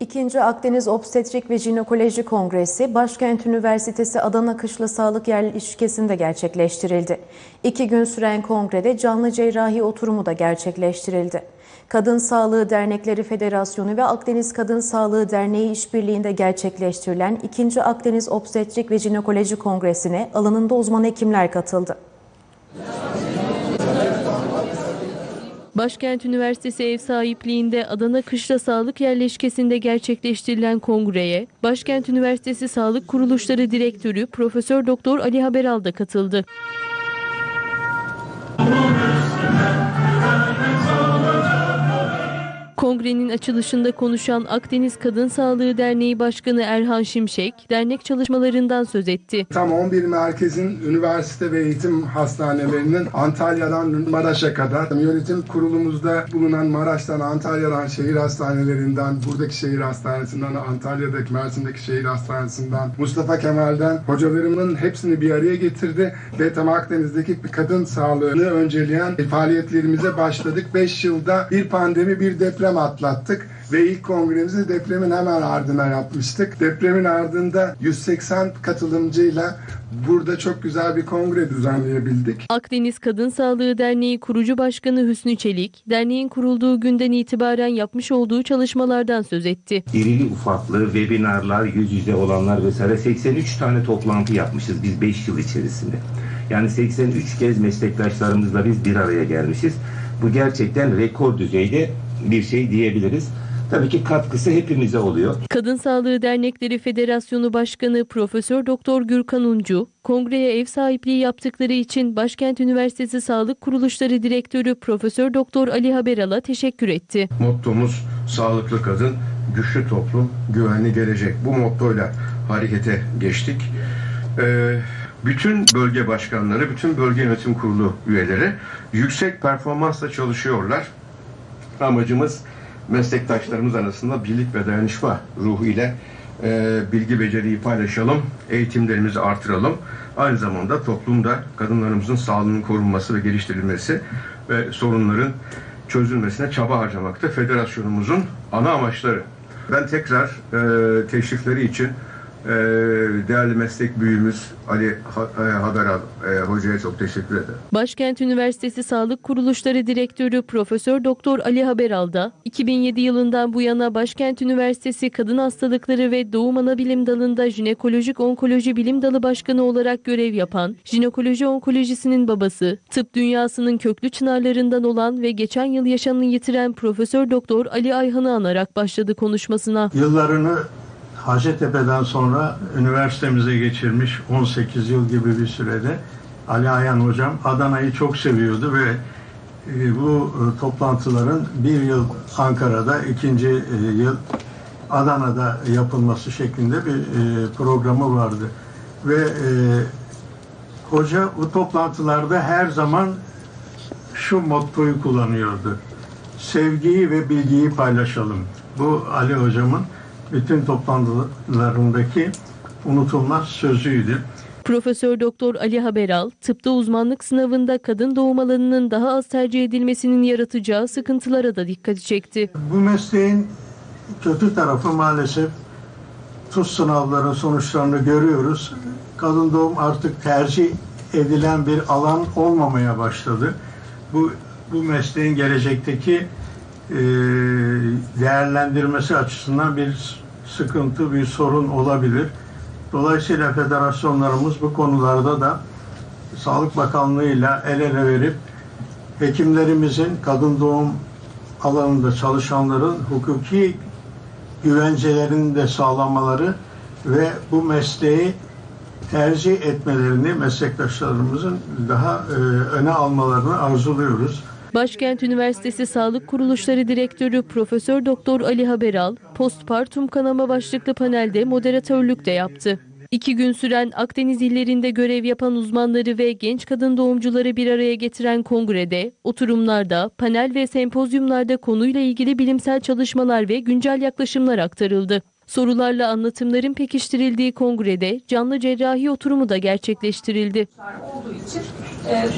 İkinci Akdeniz Obstetrik ve Jinekoloji Kongresi Başkent Üniversitesi Adana Kışla Sağlık Yerleşkesi'nde gerçekleştirildi. İki gün süren kongrede canlı cerrahi oturumu da gerçekleştirildi. Kadın Sağlığı Dernekleri Federasyonu ve Akdeniz Kadın Sağlığı Derneği işbirliğinde gerçekleştirilen İkinci Akdeniz Obstetrik ve Jinekoloji Kongresi'ne alanında uzman hekimler katıldı. Başkent Üniversitesi ev sahipliğinde Adana Kışla Sağlık Yerleşkesi'nde gerçekleştirilen kongreye Başkent Üniversitesi Sağlık Kuruluşları Direktörü Profesör Doktor Ali Haberal da katıldı. Kongrenin açılışında konuşan Akdeniz Kadın Sağlığı Derneği Başkanı Erhan Şimşek, dernek çalışmalarından söz etti. Tam 11 merkezin üniversite ve eğitim hastanelerinin Antalya'dan Maraş'a kadar yönetim kurulumuzda bulunan Maraş'tan, Antalya'dan, şehir hastanelerinden, buradaki şehir hastanesinden, Antalya'daki, Mersin'deki şehir hastanesinden, Mustafa Kemal'den hocalarımın hepsini bir araya getirdi ve tam Akdeniz'deki kadın sağlığını önceleyen faaliyetlerimize başladık. 5 yılda bir pandemi, bir deprem atlattık ve ilk kongremizi depremin hemen ardına yapmıştık. Depremin ardında 180 katılımcıyla burada çok güzel bir kongre düzenleyebildik. Akdeniz Kadın Sağlığı Derneği kurucu başkanı Hüsnü Çelik, derneğin kurulduğu günden itibaren yapmış olduğu çalışmalardan söz etti. irili ufaklı webinarlar, yüz yüze olanlar vesaire 83 tane toplantı yapmışız biz 5 yıl içerisinde. Yani 83 kez meslektaşlarımızla biz bir araya gelmişiz. Bu gerçekten rekor düzeyde bir şey diyebiliriz. Tabii ki katkısı hepimize oluyor. Kadın Sağlığı Dernekleri Federasyonu Başkanı Profesör Doktor Gürkan Uncu, kongreye ev sahipliği yaptıkları için Başkent Üniversitesi Sağlık Kuruluşları Direktörü Profesör Doktor Ali Haberal'a teşekkür etti. Mottomuz sağlıklı kadın, güçlü toplum, güvenli gelecek. Bu mottoyla harekete geçtik. Ee, bütün bölge başkanları, bütün bölge yönetim kurulu üyeleri yüksek performansla çalışıyorlar. Amacımız meslektaşlarımız arasında birlik ve dayanışma ruhu ile e, bilgi beceriyi paylaşalım, eğitimlerimizi artıralım. Aynı zamanda toplumda kadınlarımızın sağlığının korunması ve geliştirilmesi ve sorunların çözülmesine çaba harcamakta federasyonumuzun ana amaçları. Ben tekrar e, teşrifleri için e, değerli meslek büyüğümüz Ali Ha- e, Haberal e, hocaya çok teşekkür ederim. Başkent Üniversitesi Sağlık Kuruluşları Direktörü Profesör Doktor Ali Haberal da 2007 yılından bu yana Başkent Üniversitesi Kadın Hastalıkları ve Doğum Anabilim Dalı'nda Jinekolojik Onkoloji Bilim Dalı Başkanı olarak görev yapan, jinekoloji onkolojisinin babası, tıp dünyasının köklü çınarlarından olan ve geçen yıl yaşamını yitiren Profesör Doktor Ali Ayhan'ı anarak başladı konuşmasına. Yıllarını Hacettepe'den sonra üniversitemize geçirmiş 18 yıl gibi bir sürede Ali Ayhan hocam Adana'yı çok seviyordu ve e, bu e, toplantıların bir yıl Ankara'da, ikinci e, yıl Adana'da yapılması şeklinde bir programı vardı. Ve hoca bu toplantılarda her zaman şu mottoyu kullanıyordu. Sevgiyi ve bilgiyi paylaşalım. Bu Ali hocamın bütün toplantılarındaki unutulmaz sözüydü. Profesör Doktor Ali Haberal, tıpta uzmanlık sınavında kadın doğum alanının daha az tercih edilmesinin yaratacağı sıkıntılara da dikkati çekti. Bu mesleğin kötü tarafı maalesef tuz sınavların sonuçlarını görüyoruz. Kadın doğum artık tercih edilen bir alan olmamaya başladı. Bu bu mesleğin gelecekteki değerlendirmesi açısından bir sıkıntı, bir sorun olabilir. Dolayısıyla federasyonlarımız bu konularda da Sağlık Bakanlığı'yla el ele verip hekimlerimizin kadın doğum alanında çalışanların hukuki güvencelerini de sağlamaları ve bu mesleği tercih etmelerini meslektaşlarımızın daha e, öne almalarını arzuluyoruz. Başkent Üniversitesi Sağlık Kuruluşları Direktörü Profesör Doktor Ali Haberal, postpartum kanama başlıklı panelde moderatörlük de yaptı. İki gün süren Akdeniz illerinde görev yapan uzmanları ve genç kadın doğumcuları bir araya getiren kongrede, oturumlarda, panel ve sempozyumlarda konuyla ilgili bilimsel çalışmalar ve güncel yaklaşımlar aktarıldı. Sorularla anlatımların pekiştirildiği kongrede canlı cerrahi oturumu da gerçekleştirildi. olduğu için e,